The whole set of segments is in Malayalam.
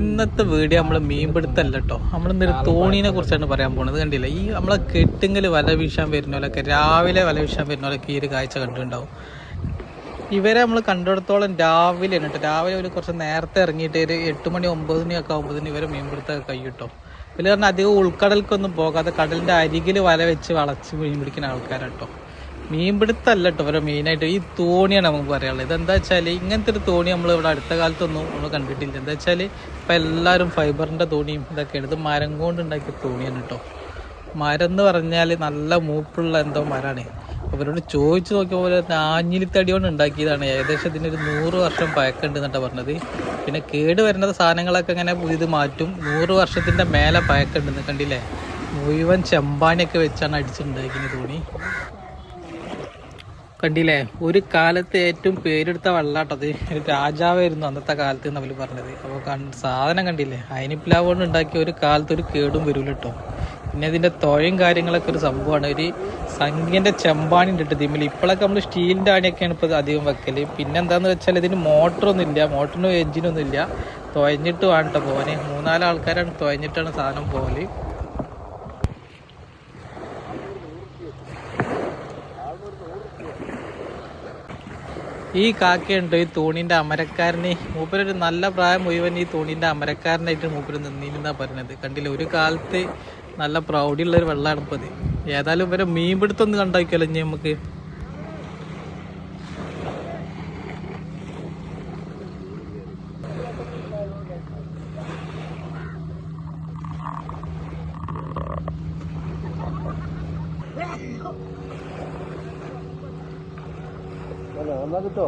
ഇന്നത്തെ വീഡിയോ നമ്മൾ മീൻപിടുത്തല്ല കേട്ടോ നമ്മളിന്നൊരു തോണീനെ കുറിച്ചാണ് പറയാൻ പോകുന്നത് കണ്ടില്ല? ഈ നമ്മളെ കെട്ടിങ്ങൽ വല വീശാൻ വരുന്നവരൊക്കെ രാവിലെ വല വീശാൻ വരുന്നവരൊക്കെ ഈ ഒരു കാഴ്ച കണ്ടിട്ടുണ്ടാവും. ഇവരെ നമ്മൾ കണ്ടിടത്തോളം രാവിലെ കേട്ടോ രാവിലെ ഒരു കുറച്ച് നേരത്തെ ഇറങ്ങിയിട്ട് ഒരു എട്ട് മണി ഒമ്പത് മണിയൊക്കെ ആകുമ്പോഴത്തേന് ഇവരെ മീൻപിടുത്തമൊക്കെ കഴിയും പിന്നെ പറഞ്ഞാൽ അധികം ഉൾക്കടൽക്കൊന്നും പോകാതെ കടലിന്റെ അരികിൽ വല വെച്ച് വളച്ച് മീൻ പിടിക്കുന്ന ആൾക്കാരാട്ടോ മീൻപിടുത്തല്ല കേട്ടോ ഓരോ മെയിനായിട്ട് ഈ തോണിയാണ് നമുക്ക് പറയാനുള്ളത്. ഇതെന്താ വെച്ചാൽ ഇങ്ങനത്തെ ഒരു തോണി നമ്മൾ ഇവിടെ അടുത്ത കാലത്തൊന്നും നമ്മൾ കണ്ടിട്ടില്ല. എന്താ വെച്ചാൽ ഇപ്പം എല്ലാവരും ഫൈബറിന്റെ തോണിയും ഇതൊക്കെയാണ്. ഇത് മരം കൊണ്ട് ഉണ്ടാക്കിയ തോണിയാണ് കേട്ടോ മരം എന്ന് പറഞ്ഞാൽ നല്ല മൂപ്പുള്ള എന്തോ മരമാണ് അവരോട് ചോദിച്ചു നോക്കിയ പോലെ ആഞ്ഞിലിത്തടി കൊണ്ട് ഉണ്ടാക്കിയതാണ്. ഏകദേശം ഇതിനൊരു നൂറ് വർഷം പഴക്കമുണ്ട് എന്നിട്ടാണ് പറഞ്ഞത്. പിന്നെ കേട് വരുന്നത് സാധനങ്ങളൊക്കെ ഇങ്ങനെ ഇത് മാറ്റും. നൂറ് വർഷത്തിന്റെ മേലെ പഴക്കമുണ്ടെന്ന് കണ്ടില്ലേ? മുഴുവൻ ചെമ്പാനിയൊക്കെ വെച്ചാണ് അടിച്ചുണ്ടാക്കിയത് തോണി. കണ്ടില്ലേ? ഒരു കാലത്ത് ഏറ്റവും പേരെടുത്ത വെള്ളാട്ടത് രാജാവായിരുന്നു അന്നത്തെ കാലത്ത് എന്ന് അവർ പറഞ്ഞത് അപ്പോൾ സാധനം കണ്ടില്ലേ? അയിനിപ്പിലാവ് കൊണ്ട് ഉണ്ടാക്കിയ ഒരു കാലത്ത് ഒരു കേടും വരൂല കേട്ടോ പിന്നെ ഇതിന്റെ തുഴയും കാര്യങ്ങളൊക്കെ ഒരു സംഭവമാണ് ഒരു സംഖ്യന്റെ ചെമ്പാണി ഉണ്ട് ഇതിമിൽ ഇപ്പോഴൊക്കെ നമ്മൾ സ്റ്റീലിന്റെ ആണിയൊക്കെയാണ് ഇപ്പോൾ അധികം വെക്കൽ. പിന്നെ എന്താന്ന് വെച്ചാൽ ഇതിന് മോട്ടറൊന്നും ഇല്ല മോട്ടറിനും എഞ്ചിനൊന്നും ഇല്ല തുഴഞ്ഞിട്ട് വേണ്ട പോവാന്. മൂന്നാൽ ആൾക്കാരാണ് തുഴഞ്ഞിട്ടാണ് സാധനം പോകൽ ഈ കാക്കയുണ്ട് ഈ തൂണിന്റെ അമരക്കാരനെ. മൂപ്പരൊരു നല്ല പ്രായം മുഴുവൻ ഈ തൂണിന്റെ അമരക്കാരനായിട്ട് മൂപ്പര് നിന്നിരുന്നാ പറഞ്ഞത് കണ്ടില്ല ഒരു കാലത്ത് നല്ല പ്രൗഢിയുള്ള ഒരു വെള്ളമാണ് ഇപ്പത്. ഏതായാലും ഇവരെ മീൻപിടുത്തം ഒന്ന് കണ്ടാക്കിയല്ലോ ഇനി നമുക്ക്? എന്നാ കിട്ടോ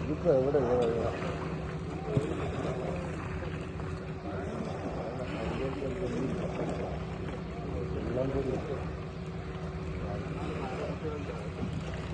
ഇതിപ്പോ എവിടെ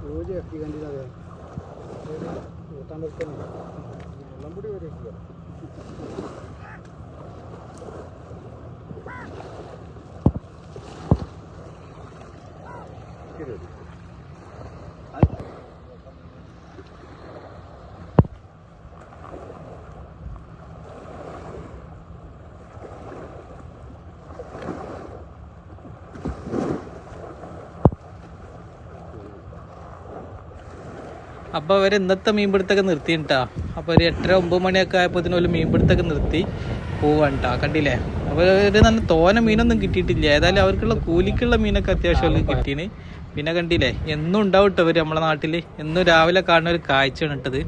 ജോലി എത്തി കണ്ടില്ലേ കൂട്ടാൻ വെക്കുന്നു വെള്ളം കൂടി വരെ അപ്പൊ അവർ ഇന്നത്തെ മീൻപിടുത്തൊക്കെ നിർത്തിയിട്ടാ. അപ്പൊ ഒരു എട്ടര ഒമ്പത് മണിയൊക്കെ ആയപ്പോ ഇതിനൊരു മീൻപിടുത്തൊക്കെ നിർത്തി. പോവാണ്ടാ കണ്ടില്ലേ? അപ്പൊ ഒരു നല്ല തോന മീനൊന്നും കിട്ടിയിട്ടില്ല. ഏതായാലും അവർക്കുള്ള കൂലിക്കുള്ള മീനൊക്കെ അത്യാവശ്യം കിട്ടീന്. പിന്നെ കണ്ടില്ലേ എന്നും ഉണ്ടാവും കേട്ടോ അവർ നമ്മളെ നാട്ടിൽ. എന്നും രാവിലെ കാണുന്ന ഒരു കാഴ്ചയാണ് ഇട്ടത്.